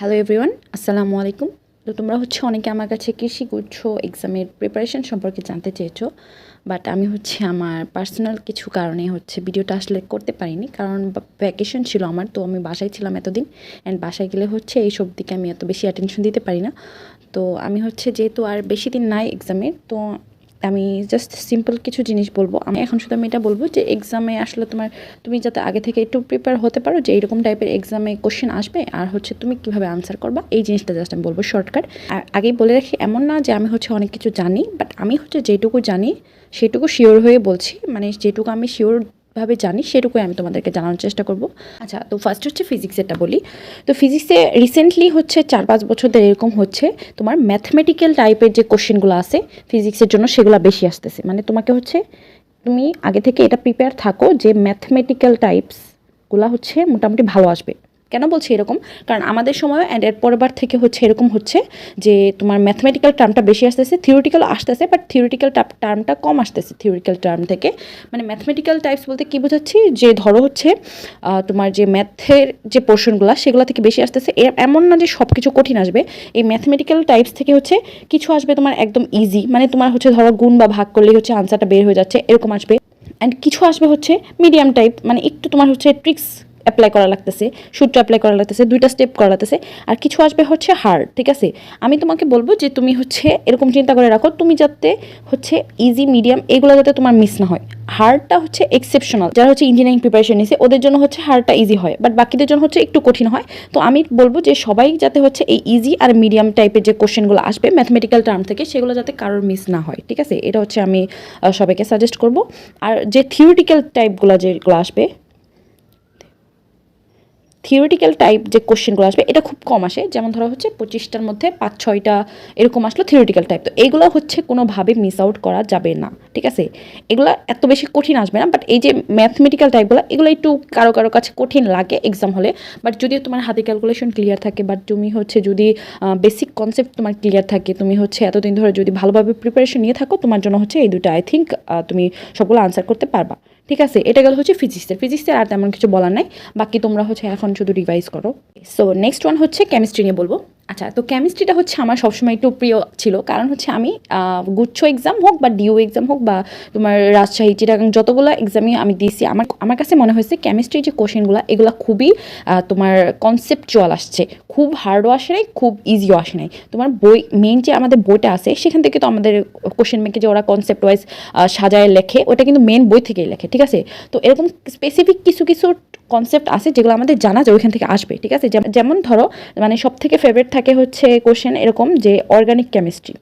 Hello everyone আসসালামু আলাইকুম তো তোমরা হচ্ছে অনেকে আমার কাছে কৃষি গুচ্ছ এক্সামের প্রিপারেশন সম্পর্কে জানতে চেয়েছো বাট আমি হচ্ছে আমার পার্সোনাল কিছু কারণে হচ্ছে ভিডিওটা আসলে করতে পারিনি, কারণ ভ্যাকেশন ছিল আমার, তো আমি বাসায় ছিলাম এতদিন অ্যান্ড বাসায় গেলে হচ্ছে এইসব দিকে আমি এত বেশি অ্যাটেনশন দিতে পারি না। তো আমি হচ্ছে যেহেতু আর বেশি দিন নাই এক্সামের তো আমি জাস্ট সিম্পল কিছু জিনিস বলব। আমি এখন শুধু আমি এটা বলব যে এক্সামে আসলে তোমার, তুমি যাতে আগে থেকে একটু প্রিপেয়ার হতে পারো যে এইরকম টাইপের এক্সামে কোশ্চেন আসবে আর হচ্ছে তুমি কীভাবে আনসার করবা। এই জিনিসটা জাস্ট আমি বলব শর্টকাট আর আগেই বলে রাখি, এমন না যে আমি হচ্ছে অনেক কিছু জানি বাট আমি হচ্ছে যেটুকু জানি, সেটুকু শিওর হয়ে বলছি। মানে যেটুকু আমি শিওর ভাবে জানি, সেটুকুই আমি তোমাদেরকে জানানোর চেষ্টা করব। আচ্ছা তো ফার্স্ট হচ্ছে ফিজিক্সেরটা বলি। তো ফিজিক্সে রিসেন্টলি হচ্ছে চার পাঁচ বছর ধরে এরকম হচ্ছে, তোমার ম্যাথমেটিক্যাল টাইপের যে কোশ্চেনগুলো আছে ফিজিক্সের জন্য সেগুলো বেশি আসতেছে। মানে তোমাকে হচ্ছে, তুমি আগে থেকে এটা প্রিপেয়ার থাকো যে ম্যাথমেটিক্যাল টাইপসগুলো হচ্ছে মোটামুটি ভালো আসবে। কেন বলছি এরকম? কারণ আমাদের সময় অ্যান্ড এর পরেরবার থেকে হচ্ছে এরকম হচ্ছে যে তোমার ম্যাথমেটিক্যাল টার্মটা বেশি আসতেছে থিওরিটিক্যাল আসতেছে বাট থিওরিটিক্যাল টার্মটা কম আসতেছে থিওরিটিক্যাল টার্ম থেকে। মানে ম্যাথমেটিক্যাল টাইপস বলতে কী বোঝাচ্ছি? যে ধরো হচ্ছে তোমার যে ম্যাথের যে পোর্শনগুলো সেগুলো থেকে বেশি আসতেছে। এমন না যে সব কিছু কঠিন আসবে। এই ম্যাথমেটিক্যাল টাইপস থেকে হচ্ছে কিছু আসবে তোমার একদম ইজি মানে তোমার হচ্ছে ধরো গুণ বা ভাগ করলেই হচ্ছে আনসারটা বের হয়ে যাচ্ছে, এরকম আসবে। অ্যান্ড কিছু আসবে হচ্ছে মিডিয়াম টাইপ মানে একটু তোমার হচ্ছে ট্রিক্স অ্যাপ্লাই করা লাগতেছে, সূত্র অ্যাপ্লাই করা লাগতেছে, দুইটা স্টেপ করা লাগতেছে। আর কিছু আসবে হচ্ছে হার্ড ঠিক আছে? আমি তোমাকে বলব যে তুমি হচ্ছে এরকম চিন্তা করে রাখো, তুমি যাতে হচ্ছে ইজি মিডিয়াম এগুলো যাতে তোমার মিস না হয়। হার্ডটা হচ্ছে এক্সেপশনাল যারা হচ্ছে ইঞ্জিনিয়ারিং প্রিপারেশন নিছে, ওদের জন্য হচ্ছে হার্ডটা ইজি হয়। বাট বাকিদের জন্য হচ্ছে একটু কঠিন হয়। তো আমি বলব যে সবাই যাতে হচ্ছে এই ইজি আর মিডিয়াম টাইপের যে কোশ্চেনগুলো আসবে ম্যাথমেটিক্যাল টার্ম থেকে, সেগুলো যাতে কারোর মিস না হয়, ঠিক আছে? এটা হচ্ছে আমি সবাইকে সাজেস্ট করব। আর যে থিওরিটিক্যাল টাইপগুলো যেগুলো আসবে থিওরিটিক্যাল টাইপ যে কোশ্চেনগুলো আসবে, এটা খুব কম আসে। যেমন ধরো হচ্ছে পঁচিশটার মধ্যে পাঁচ, ছয়টা এরকম আসলো থিওরিটিক্যাল টাইপ তো এগুলো হচ্ছে কোনোভাবে মিস আউট করা যাবে না, ঠিক আছে? এগুলো এত বেশি কঠিন আসবে না বাট এই যে ম্যাথমেটিক্যাল টাইপগুলো এগুলো একটু কারও কারও কাছে কঠিন লাগে এক্সাম হলে। বাট যদি তোমার হাতে ক্যালকুলেশন ক্লিয়ার থাকে বাট তুমি হচ্ছে যদি বেসিক কনসেপ্ট তোমার ক্লিয়ার থাকে, তুমি হচ্ছে এতদিন ধরে যদি ভালোভাবে প্রিপারেশন নিয়ে থাকো, তোমার জন্য হচ্ছে এই দুটো আই থিঙ্ক তুমি সবগুলো আনসার করতে পারবা। ঠিক আছে, এটা গেল হচ্ছে ফিজিক্সের ফিজিক্সের আর তেমন কিছু বলার নাই, বাকি তোমরা হচ্ছে এখন শুধু রিভাইজ করো। সো নেক্সট ওয়ান হচ্ছে কেমিস্ট্রি নিয়ে বলব। আচ্ছা তো কেমিস্ট্রিটা হচ্ছে আমার সবসময় একটু প্রিয় ছিল, কারণ হচ্ছে আমি গুচ্ছ এক্সাম হোক বা ডিও এক্সাম হোক বা তোমার রাজশাহী, চিটাগাং যতগুলো এক্সামই আমি দিয়েছি, আমার আমার কাছে মনে হয়েছে কেমিস্ট্রি যে কোশ্চেনগুলো এগুলো খুবই তোমার কনসেপচুয়াল আসছে। খুব হার্ডও আসে নাই, খুব ইজিও আসে নাই। তোমার বই মেন যে আমাদের বইটা আছে, সেখান থেকে তো আমাদের কোশ্চেন মেকে যে ওরা কনসেপ্ট ওয়াইজ সাজায়, লেখে, ওটা কিন্তু মেন বই থেকেই লেখে, ঠিক আছে? তো এরকম স্পেসিফিক কিছু কিছু কনসেপ্ট আছে যেগুলো আমাদের জানা যায়, ওইখান থেকে আসবে, ঠিক আছে? যেমন ধরো মানে সব থেকে ফেভারিট থাকে হচ্ছে কোশ্চেন এরকম যে অর্গানিক কেমিস্ট্রি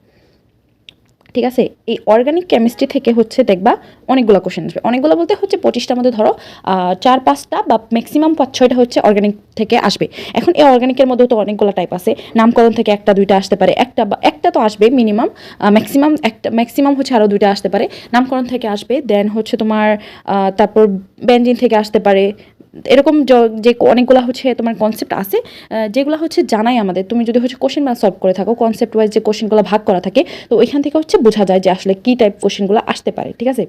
ঠিক আছে? এই অর্গানিক কেমিস্ট্রি থেকে হচ্ছে দেখবা অনেকগুলো কোশ্চেন আসবে। অনেকগুলো বলতে হচ্ছে পঁচিশটার মধ্যে ধরো চার, পাঁচটা বা ম্যাক্সিমাম পাঁচ, ছয়টা হচ্ছে অর্গানিক থেকে আসবে। এখন এই অর্গানিকের মধ্যে তো অনেকগুলো টাইপ আছে। নামকরণ থেকে একটা, দুইটা আসতে পারে। একটা বা, একটা তো আসবে মিনিমাম ম্যাক্সিমাম একটা ম্যাক্সিমাম হচ্ছে আরও দুইটা আসতে পারে। নামকরণ থেকে আসবে দেন হচ্ছে তোমার তারপর ব্যঞ্জিন থেকে আসতে পারে। এরকম যে অনেকগুলো হচ্ছে তোমার কনসেপ্ট আছে যেগুলো হচ্ছে জানাই আমাদের। তুমি যদি হচ্ছে কোশ্চেন সলভ করে থাকো কনসেপ্ট ওয়াইজ যে কোশ্চেনগুলো ভাগ করা থাকে, তো ওইখান থেকে হচ্ছে বোঝা যায় যে আসলে কী টাইপ কোশ্চেনগুলো আসতে পারে, ঠিক আছে?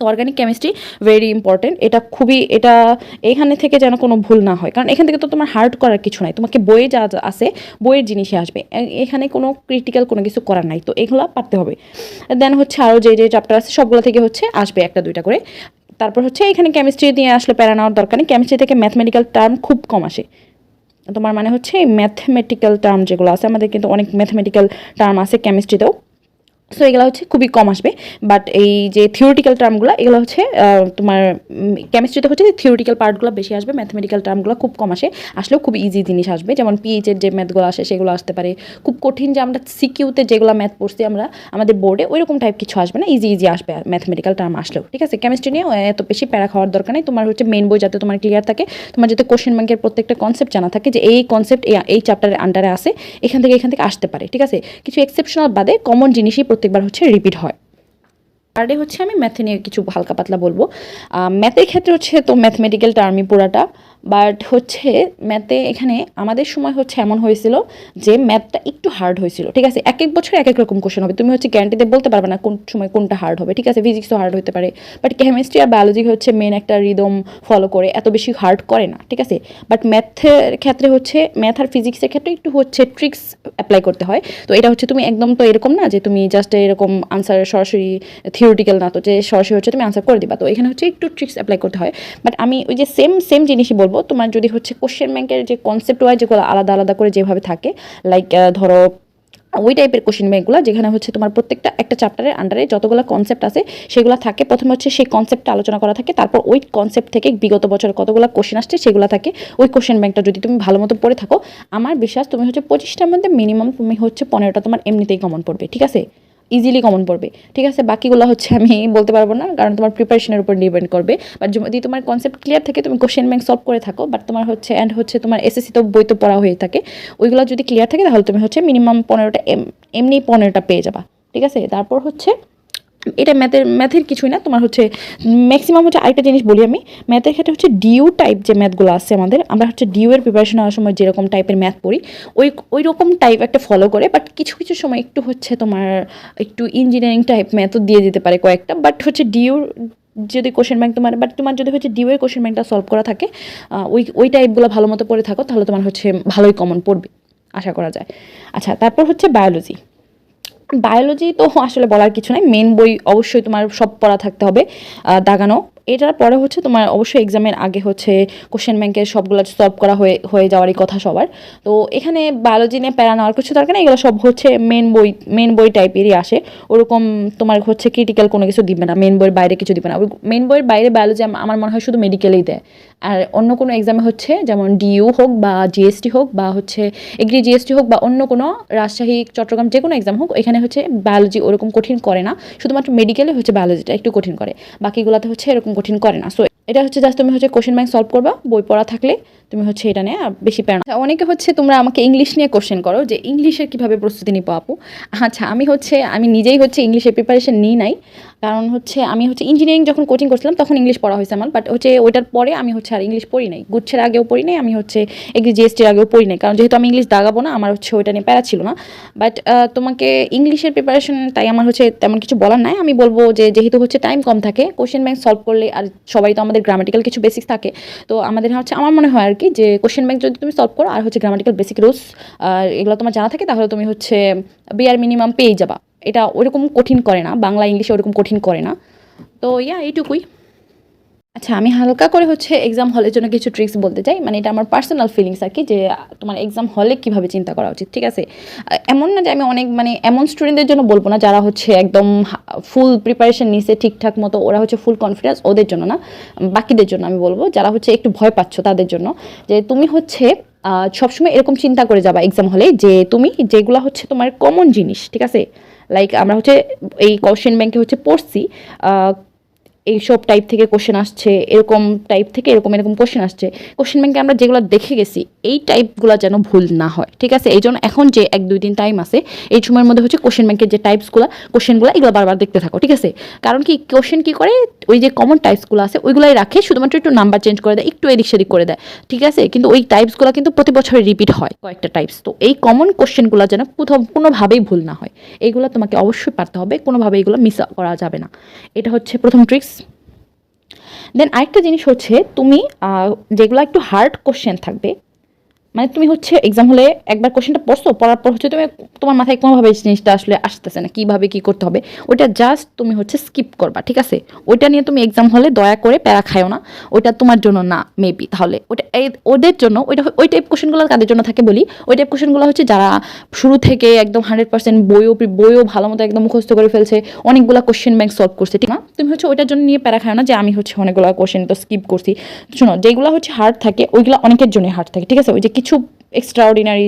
তো অর্গানিক কেমিস্ট্রি ভেরি ইম্পর্টেন্ট এটা খুবই, এটা এখানে থেকে যেন কোনো ভুল না হয়। কারণ এখান থেকে তো তোমার হার্ড করার কিছু নাই, তোমাকে বইয়ে যা আছে, বইয়ের জিনিসই আসবে। এখানে কোনো ক্রিটিক্যাল কোনো কিছু করার নাই, তো এগুলো পারতে হবে। দেন হচ্ছে আরও যে যে চ্যাপ্টার আছে, সবগুলো থেকে হচ্ছে আসবে একটা, দুইটা করে। তারপর হচ্ছে এখানে কেমিস্ট্রি দিয়ে আসলে প্যারা নেওয়ার দরকার নেই। কেমিস্ট্রি থেকে ম্যাথমেটিক্যাল টার্ম খুব কম আসে। তোমার মানে হচ্ছে ম্যাথমেটিক্যাল টার্ম যেগুলো আছে, আমাদের কিন্তু অনেক ম্যাথমেটিক্যাল টার্ম আছে কেমিস্ট্রিতেও সো এগুলো হচ্ছে খুবই কম আসবে বাট এই যে থিওরিটিক্যাল টার্মগুলো এগুলো হচ্ছে তোমার কেমিস্ট্রিতে হচ্ছে থিওরিটিক্যাল পার্টগুলো বেশি আসবে ম্যাথমেটিক্যাল টার্মগুলো খুব কম আসে, আসলেও খুব ইজি জিনিস আসবে, যেমন পিএইচের যে ম্যাথগুলো আসে, সেগুলো আসতে পারে, খুব কঠিন যে আমরা সিকিউতে যেগুলো ম্যাথ পড়ছি আমরা, আমাদের বোর্ডে ওইরকম টাইপ কিছু আসবে না ইজি ইজি আসবে ম্যাথমেটিক্যাল টার্ম আসলেও, ঠিক আছে? কেমিস্ট্রি নিয়ে এত বেশি প্যারা খাওয়ার দরকার নেই, তোমার হচ্ছে মেন বই যাতে তোমার ক্লিয়ার থাকে, তোমার যাতে কোশ্চেন ব্যাংকের প্রত্যেকটা কনসেপ্ট জানা থাকে যে এই কনসেপ্ট এই চ্যাপ্টারের আন্ডারে আসে এখান থেকে এখান থেকে আসতে পারে, ঠিক আছে? কিছু এক্সেপশনাল বাদে কমন জিনিসই প্রত্যেকবার হচ্ছে রিপিট হয়। আরে হচ্ছে আমি ম্যাথে নিয়ে কিছু হালকা পাতলা বলব। ম্যাথের ক্ষেত্রে হচ্ছে তো ম্যাথমেটিক্যাল টার্মই পুরাটা। বাট হচ্ছে ম্যাথে এখানে আমাদের সময় হচ্ছে এমন হয়েছিল যে ম্যাথটা একটু হার্ড হয়েছিল, ঠিক আছে? এক এক বছর এক এক রকম কোশ্চেন হবে। তুমি হচ্ছে গ্যারান্টিতে বলতে পারবে না কোন সময় কোনটা হার্ড হবে, ঠিক আছে? ফিজিক্সও হার্ড হতে পারে। বাট কেমিস্ট্রি আর বায়োলজি হচ্ছে মেন একটা রিদম ফলো করে, এত বেশি হার্ড করে না, ঠিক আছে? বাট ম্যাথের ক্ষেত্রে হচ্ছে ম্যাথ আর ফিজিক্সের ক্ষেত্রে একটু হচ্ছে ট্রিক্স অ্যাপ্লাই করতে হয়। তো এটা হচ্ছে তুমি একদম তো এরকম না যে তুমি জাস্ট এরকম আনসার সরাসরি থিওরিটিক্যাল না, তো যে সরাসরি হচ্ছে তুমি আনসার করে দিবা। তো এখানে হচ্ছে একটু ট্রিক্স অ্যাপ্লাই করতে হয়। বাট আমি ওই যে সেম সেম জিনিসই বলব তোমার যদি হচ্ছে কোশ্চেন ব্যাংকের যে কনসেপ্ট ওয়াইজ যেগুলো আলাদা আলাদা করে যেভাবে থাকে লাইক ধরো, ওই টাইপের কোশ্চেন ব্যাংকগুলো যেখানে হচ্ছে তোমার প্রত্যেকটা একটা চ্যাপ্টারের আন্ডারে যতগুলো কনসেপ্ট আছে, সেগুলো থাকে। প্রথমে হচ্ছে সেই কনসেপ্টটা আলোচনা করা থাকে, তারপর ওই কনসেপ্ট থেকে বিগত বছর কতগুলো কোশ্চেন আসছে, সেগুলো থাকে। ওই কোশ্চেন ব্যাংকটা যদি তুমি ভালো মতো পড়ে থাকো, আমার বিশ্বাস তুমি হচ্ছে পঁচিশটার মধ্যে মিনিমাম তুমি হচ্ছে পনেরোটা তোমার এমনিতেই কমন পড়বে, ঠিক আছে? ইজিলি কমন পড়বে। ঠিক আছে? বাকিগুলো হচ্ছে আমি বলতে পারব না, কারণ তোমার প্রিপারেশনের উপর ডিপেন্ড করবে। বাট যদি তোমার কনসেপ্ট ক্লিয়ার থাকে, তুমি কোশ্চেন ব্যাংক সলভ করে থাকো। বাট তোমার হচ্ছে অ্যান্ড হচ্ছে তোমার এসএসসি তো বই তো পড়া হয়ে থাকে। ওইগুলো যদি ক্লিয়ার থাকে, তাহলে তুমি হচ্ছে মিনিমাম পনেরোটা, এম, এমনি পনেরোটা পেয়ে যাবা। ঠিক আছে? তারপর হচ্ছে এটা ম্যাথের ম্যাথের কিছুই না, তোমার হচ্ছে ম্যাক্সিমাম হচ্ছে আরেকটা জিনিস বলি আমি। ম্যাথের ক্ষেত্রে হচ্ছে ডিউ টাইপ যে ম্যাথগুলো আছে আমাদের, আমরা হচ্ছে ডিউ এর প্রিপারেশন হওয়ার সময় যেরকম টাইপের ম্যাথ পড়ি, ওই ওই রকম টাইপ একটা ফলো করে বাট কিছু কিছু সময় একটু হচ্ছে তোমার একটু ইঞ্জিনিয়ারিং টাইপ ম্যাথও দিয়ে দিতে পারে কয়েকটা বাট হচ্ছে ডিউর যদি কোশ্চেন ব্যাংক তোমার বাট তোমার যদি হচ্ছে ডিউয়ের কোশ্চেন ব্যাংকটা সলভ করা থাকে ওই ওই টাইপগুলো ভালো মতো পড়ে থাকো, তাহলে তোমার হচ্ছে ভালোই কমন পড়বে, আশা করা যায়। আচ্ছা তারপর হচ্ছে বায়োলজি বায়োলজি তো আসলে বলার কিছু নাই। মেন বই অবশ্যই তোমার সব পড়া থাকতে হবে দাগানো। এটার পরে হচ্ছে তোমার অবশ্যই এক্সামের আগে হচ্ছে কোশ্চেন ব্যাংকের সবগুলো সলভ করা হয়ে হয়ে যাওয়ারই কথা সবার। তো এখানে বায়োলজি নিয়ে প্যারা নেওয়ার কিছু দরকার নেই, এগুলো সব হচ্ছে মেন বই মেন বই টাইপেরই আসে। ওরকম তোমার হচ্ছে ক্রিটিক্যাল কোনো কিছু দিবে না মেন বইয়ের বাইরে কিছু দিবে না। মেন বইয়ের বাইরে বায়োলজি আমার মনে হয় শুধু মেডিকেলেই দেয়। আর অন্য কোনো এক্সামে হচ্ছে, যেমন ডিইউ হোক বা জিএসটি হোক বা হচ্ছে এগ্রি জিএসটি হোক বা অন্য কোনো রাজশাহী, চট্টগ্রাম যে কোনো এক্সাম হোক, এখানে হচ্ছে বায়োলজি ওরকম কঠিন করে না। শুধুমাত্র মেডিকেলে হচ্ছে বায়োলজিটা একটু কঠিন করে, বাকিগুলোতে হচ্ছে এরকম কঠিন করে না। সো এটা হচ্ছে জাস্ট তুমি হচ্ছে কোশ্চেন ব্যাংক সলভ করবা, বই পড়া থাকলে তুমি হচ্ছে এটা নিয়ে বেশি প্যারা অনেকে হচ্ছে তোমরা আমাকে ইংলিশ নিয়ে কোশ্চেন করো যে ইংলিশের কীভাবে প্রস্তুতি নিবো আপু? আচ্ছা আমি হচ্ছে, আমি নিজেই হচ্ছে ইংলিশের প্রিপারেশন নিই নাই। কারণ হচ্ছে আমি হচ্ছে ইঞ্জিনিয়ারিং যখন কোচিং করছিলাম তখন ইংলিশ পড়া হয়েছে আমার বাট হচ্ছে ওইটার পরে আমি হচ্ছে আর ইংলিশ পড়ি নাই। গুচ্ছের আগেও পড়ি নাই, আমি হচ্ছে এগ্রি জিএসটির আগেও পড়ি নাই। কারণ যেহেতু আমি ইংলিশ দাগাবো না, আমার হচ্ছে ওইটা নিয়ে প্যারা ছিল না। বাট তোমাকে ইংলিশের প্রিপারেশন তাই আমার হচ্ছে তেমন কিছু বলার নাই। আমি বলব যে যেহেতু হচ্ছে টাইম কম থাকে কোশ্চেন ব্যাংক সলভ করলে আর সবাই তো আমাদের গ্রামাটিক্যাল কিছু বেসিক থাকে, তো আমাদের হচ্ছে, আমার মনে হয় আর কি যে কোশ্চেন ব্যাংক যদি তুমি সলভ করো, আর হচ্ছে গ্রামাটিক্যাল বেসিক রুলস আর এগুলো তোমার জানা থাকে, তাহলে তুমি হচ্ছে বিয়ার মিনিমাম পেয়ে যাবা। এটা ওরকম কঠিন করে না, বাংলা ইংলিশে ওরকম কঠিন করে না। তো ইয়া এইটুকুই। আচ্ছা আমি হালকা করে হচ্ছে এক্সাম হলের জন্য কিছু ট্রিক্স বলতে চাই। মানে এটা আমার পার্সোনাল ফিলিংস আর কি, যে তোমার এক্সাম হলে কীভাবে চিন্তা করা উচিত, ঠিক আছে? এমন না যে আমি অনেক মানে এমন স্টুডেন্টদের জন্য বলব না, যারা হচ্ছে একদম ফুল প্রিপারেশন নিছে ঠিকঠাক মতো, ওরা হচ্ছে ফুল কনফিডেন্স ওদের জন্য না, বাকিদের জন্য আমি বলব, যারা হচ্ছে একটু ভয় পাচ্ছ তাদের জন্য, যে তুমি হচ্ছে সবসময় এরকম চিন্তা করে যাবা এক্সাম হলে যে তুমি যেগুলো হচ্ছে তোমার কমন জিনিস, ঠিক আছে? লাইক আমরা হচ্ছে এই কোশ্চেন ব্যাংকে হচ্ছে পড়ছি আহ, এইসব টাইপ থেকে কোশ্চেন আসছে এরকম টাইপ থেকে এরকম এরকম কোশ্চেন আসছে। কোশ্চেন ব্যাংকে আমরা যেগুলো দেখে গেছি এই টাইপগুলো যেন ভুল না হয় ঠিক আছে? এই জন্য এখন যে এক দুই দিন টাইম আছে এই সময়ের মধ্যে হচ্ছে কোশ্চেন ব্যাংকের যে টাইপসগুলো কোশ্চেনগুলো এগুলো বারবার দেখতে থাকো ঠিক আছে? কারণ কি কোশ্চেন কি করে? ওই যে কমন টাইপসগুলো আছে ওইগুলাই রাখে শুধুমাত্র একটু নাম্বার চেঞ্জ করে দেয় একটু এদিক সেদিক করে দেয় ঠিক আছে? কিন্তু ওই টাইপসগুলো কিন্তু প্রতি বছর রিপিট হয় কয়েকটা টাইপস তো এই কমন কোশ্চেনগুলো যেন কোথাও কোনোভাবেই ভুল না হয় এইগুলো তোমাকে অবশ্যই পারতে হবে কোনোভাবে এগুলো মিস করা যাবে না। এটা হচ্ছে প্রথম ট্রিক্স দেন আরেকটা জিনিস হচ্ছে তুমি যেগুলো একটু হার্ড কোশ্চেন থাকবে মানে তুমি হচ্ছে এক্সাম হলে একবার কোশ্চেনটা পড়ছো, পড়ার পর হচ্ছে তুমি তোমার মাথায় কোনোভাবে জিনিসটা আসলে আসতেছে না, কীভাবে কী করতে হবে। ওইটা জাস্ট তুমি হচ্ছে স্কিপ করবা, ঠিক আছে? ওইটা নিয়ে তুমি এক্সাম হলে দয়া করে প্যারা খায়ও না, ওইটা তোমার জন্য না মেবি তাহলে। ওটা ওদের জন্য, ওইটা ওই টাইপ কোশ্চেনগুলো কাদের জন্য থাকে বলি? ওই টাইপ কোশ্চেনগুলো হচ্ছে যারা শুরু থেকে একদম হান্ড্রেড পার্সেন্ট বইও বইও ভালো মতো একদম মুখস্থ করে ফেলছে, অনেকগুলো কোশ্চেন ব্যাংক সলভ করছে, ঠিক না? তুমি হচ্ছে ওইটার জন্য নিয়ে প্যারা খায় না যে আমি হচ্ছে অনেকগুলো কোশ্চেন তো স্কিপ করছি। শোনো, যেগুলো হচ্ছে হার্ড থাকে, ওইগুলো অনেকের জন্য হার্ড থাকে, ঠিক আছে? ওই যে কিছু এক্সট্রা অর্ডিনারি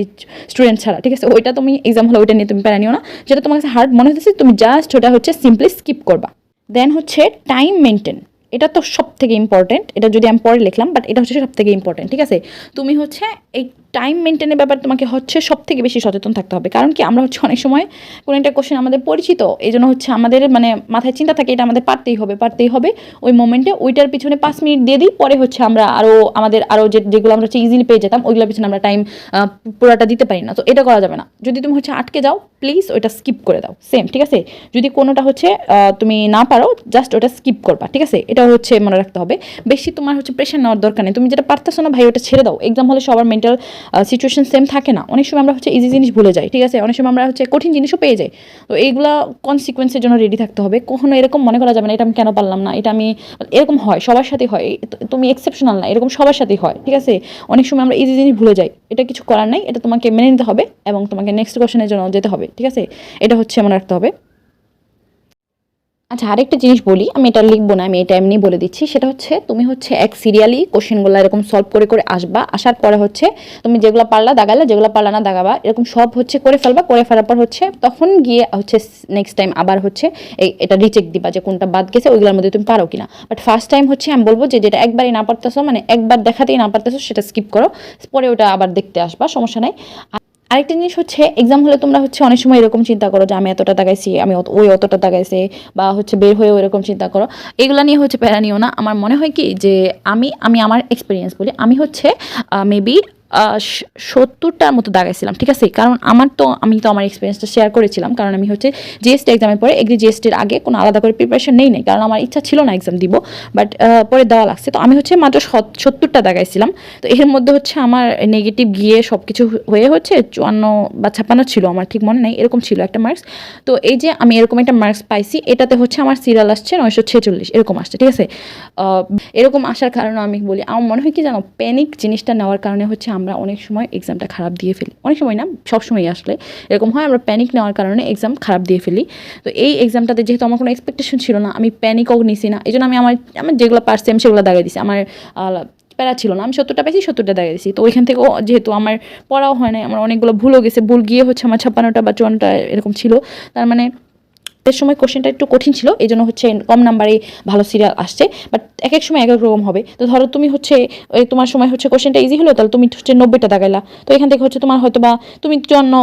স্টুডেন্ট ছাড়া, ঠিক আছে? ওইটা তুমি এক্সাম হলে ওইটা নিয়ে তুমি প্যারা নিও না। যেটা তোমার কাছে হার্ড মনে হচ্ছে তুমি জাস্ট ওটা হচ্ছে সিম্পলি স্কিপ করবা। দেন হচ্ছে টাইম মেনটেন এটা তো সব থেকে ইম্পর্টেন্ট এটা যদি আমি পরে লিখলাম বাট এটা হচ্ছে সব থেকে ইম্পর্টেন্ট ঠিক আছে? তুমি হচ্ছে এই টাইম মেনটেনের ব্যাপার তোমাকে হচ্ছে সব থেকে বেশি সচেতন থাকতে হবে। কারণ কি? আমরা হচ্ছে অনেক সময় কোনো একটা কোশ্চেন আমাদের পরিচিত এই জন্য হচ্ছে আমাদের মানে মাথায় চিন্তা থাকে এটা আমাদের পারতেই হবে পারতেই হবে। ওই মোমেন্টে ওইটার পিছনে পাঁচ মিনিট দিয়ে দিই, পরে হচ্ছে আমরা আরও আমাদের আরও যে যেগুলো আমরা হচ্ছে ইজিলি পেয়ে যেতাম, ওইগুলোর পিছনে আমরা টাইম পুরোটা দিতে পারি না। তো এটা করা যাবে না। যদি তুমি হচ্ছে আটকে যাও প্লিজ ওইটা স্কিপ করে দাও। সেম ঠিক আছে? যদি কোনোটা হচ্ছে তুমি না পারো জাস্ট ওটা স্কিপ করবা, ঠিক আছে? এটা হচ্ছে মনে রাখতে হবে। বেশি তোমার হচ্ছে প্রেশার নেওয়ার দরকার নেই। তুমি যেটা পারতেছো না, ভাই, ওটা ছেড়ে দাও। এক্সাম হলে সবার মেন্টাল সিচুয়েশন সেম থাকে না। অনেক সময় আমরা হচ্ছে ইজি জিনিস ভুলে যাই, ঠিক আছে? অনেক সময় আমরা হচ্ছে কঠিন জিনিসও পেয়ে যাই। তো এইগুলা কনসিকুয়েন্সের জন্য রেডি থাকতে হবে। কখনো এরকম মনে করা যাবে না, এটা আমি কেন পারলাম না? এটা আমি এরকম হয়, সবার সাথে হয়। তুমি এক্সেপশনাল না, এরকম সবার সাথেই হয়, ঠিক আছে? অনেক সময় আমরা ইজি জিনিস ভুলে যাই। এটা কিছু করার নাই, এটা তোমাকে মেনে নিতে হবে এবং তোমাকে নেক্সট কোশ্চেনের জন্য যেতে হবে, ঠিক আছে? এটা হচ্ছে মনে রাখতে হবে। আচ্ছা আরেকটা জিনিস বলি, আমি এটা লিখব না, আমি এটা এমনি বলে দিচ্ছি, সেটা হচ্ছে তুমি হচ্ছে এক সিরিয়ালি কোশ্চেনগুলো এরকম সলভ করে করে আসবা, আসার পরে হচ্ছে তুমি যেগুলো পারলা দাগালে যেগুলো পারলা না দাগাবা, এরকম সব হচ্ছে করে ফেলবা, করে ফেলার পর হচ্ছে তখন গিয়ে হচ্ছে নেক্সট টাইম আবার হচ্ছে এটা রিচেক দিবা যে কোনটা বাদ গেছে, ওইগুলোর মধ্যে তুমি পারো কিনা। বাট ফার্স্ট টাইম হচ্ছে আমি বলব যে যেটা একবারই না পারতেছো মানে একবার দেখাতেই না পারতেছো, সেটা স্কিপ করো, পরে ওটা আবার দেখতে আসবা, সমস্যা নাই। আরেকটা জিনিস হচ্ছে এক্সাম হলে তোমরা হচ্ছে অনেক সময় এরকম চিন্তা করো যে আমি এতটা টাকাইছি আমি ওই অতটা টাকাইছে বা হচ্ছে বের হয়ে এরকম চিন্তা করো। এগুলো নিয়ে হচ্ছে প্যারা নিও না। আমার মনে হয় কি যে আমি আমি আমার এক্সপিরিয়েন্স বলি। আমি হচ্ছে মেবি সত্তরটার মতো দাগাইছিলাম, ঠিক আছে? কারণ আমার তো, আমি তো আমার এক্সপিরিয়েন্সটা শেয়ার করেছিলাম, কারণ আমি হচ্ছে জিএসটি এক্সামের পরে এগ্রি জিএসটির আগে কোনো আলাদা করে প্রিপারেশন নেই নাই, কারণ আমার ইচ্ছা ছিল না এক্সাম দিব বাট পরে দেওয়া লাগছে। তো আমি হচ্ছে মাত্র সত- সত্তরটা দাগাইছিলাম। তো এর মধ্যে হচ্ছে আমার নেগেটিভ গিয়ে সব কিছু হয়ে হচ্ছে চুয়ান্ন বা ছাপ্পান্ন ছিল আমার, ঠিক মনে নেই, এরকম ছিল একটা মার্কস তো এই যে আমি এরকম একটা মার্কস পাইছি, এটাতে হচ্ছে আমার সিরিয়াল আসছে নয়শো ছেচল্লিশ, এরকম আসছে, ঠিক আছে? এরকম আসার কারণে আমি বলি, আমার মনে হয় কি জানো প্যানিক জিনিসটা নেওয়ার কারণে হচ্ছে আমরা অনেক সময় এক্সামটা খারাপ দিয়ে ফেলি। অনেক সময় না, সবসময় আসলে এরকম হয়, আমরা প্যানিক নেওয়ার কারণে এক্সাম খারাপ দিয়ে ফেলি। তো এই এক্সামটাতে যেহেতু আমার কোনো এক্সপেকটেশন ছিল না, আমি প্যানিকও নিছি না এই জন্য আমি আমার আমার যেগুলো পারছি আমি সেগুলো দাগাই দিছি। আমার প্যারা ছিল না, আমি সত্তরটা পেয়েছি সত্তরটা দাগাই দিছি। তো ওইখান থেকেও যেহেতু আমার পড়াও হয় নাই, আমার অনেকগুলো ভুলও গেছে, ভুল গিয়ে হচ্ছে আমার ছাপ্পান্নটা বা চুয়ান্নটা এরকম ছিল। তার মানে এর সময় কোশ্চেনটা একটু কঠিন ছিল, এই জন্য হচ্ছে কম নাম্বারে ভালো সিরিয়াল আসছে বাট এক এক সময় এক এক রকম হবে। তো ধরো তুমি হচ্ছে তোমার সময় হচ্ছে কোশ্চেনটা ইজি হলো, তাহলে তুমি হচ্ছে নব্বইটা দাগাইলা তো এখান থেকে হচ্ছে তোমার হয়তো বা তুমি চুয়ান্ন,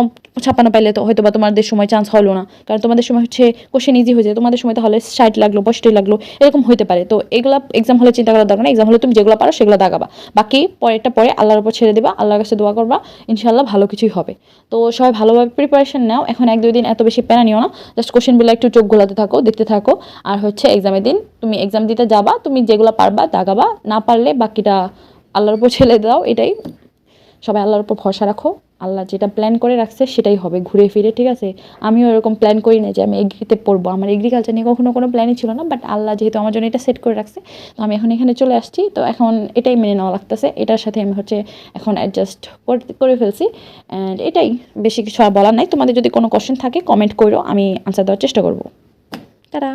ছাপ্পান্ন পাইলে তো হয়তো বা তোমাদের সময় চান্স হলো না, কারণ তোমাদের সময় হচ্ছে কোশ্চেন ইজি হয়ে যায়। তোমাদের সময় তাহলে ষাট লাগল, পঁয়ষট্টি লাগল, এরকম হতে পারে। তো এগুলো এক্সাম হলে চিন্তা করার দরকার এক্সাম হলে তুমি যেগুলো পারো সেগুলো দাগাবা। বাকি পরেরটা পরে আল্লাহর উপর ছেড়ে দেবা, আল্লাহর কাছে দোয়া করবা ইনশাল্লাহ ভালো কিছুই হবে। তো সবাই ভালোভাবে প্রিপারেশন নাও, এখন এক দুই দিন এত বেশি প্যারা নিও না জাস্ট কোশ্চেনগুলো একটু চোখ গোলাতে থাকো, দেখতে থাকো। আর হচ্ছে এক্সামের দিন, তুমি এক্সাম দিতে যাবা, তুমি যেগুলো পারবা দাগাবা না পারলে বাকিটা আল্লাহর উপর ছেলে দাও, এটাই। সবাই আল্লাহর উপর ভরসা রাখো। আল্লাহ যেটা প্ল্যান করে রাখছে সেটাই হবে, ঘুরে ফিরে, ঠিক আছে? আমিও এরকম প্ল্যান করি না যে আমি এগ্রিতে পড়ব। আমার এগ্রিকালচার নিয়ে কখনো কোনো প্ল্যানই ছিল না বাট আল্লাহ যেহেতু আমার জন্য এটা সেট করে রাখছে, তো আমি এখন এখানে চলে আসছি। তো এখন এটাই মেনে নেওয়া লাগতেছে। এটার সাথে আমি হচ্ছে এখন অ্যাডজাস্ট করে ফেলছি। অ্যান্ড এটাই, বেশি কিছু আর বলার নাই। তোমাদের যদি কোনো কোশ্চেন থাকে কমেন্ট করো আমি আনসার দেওয়ার চেষ্টা করব। তারা।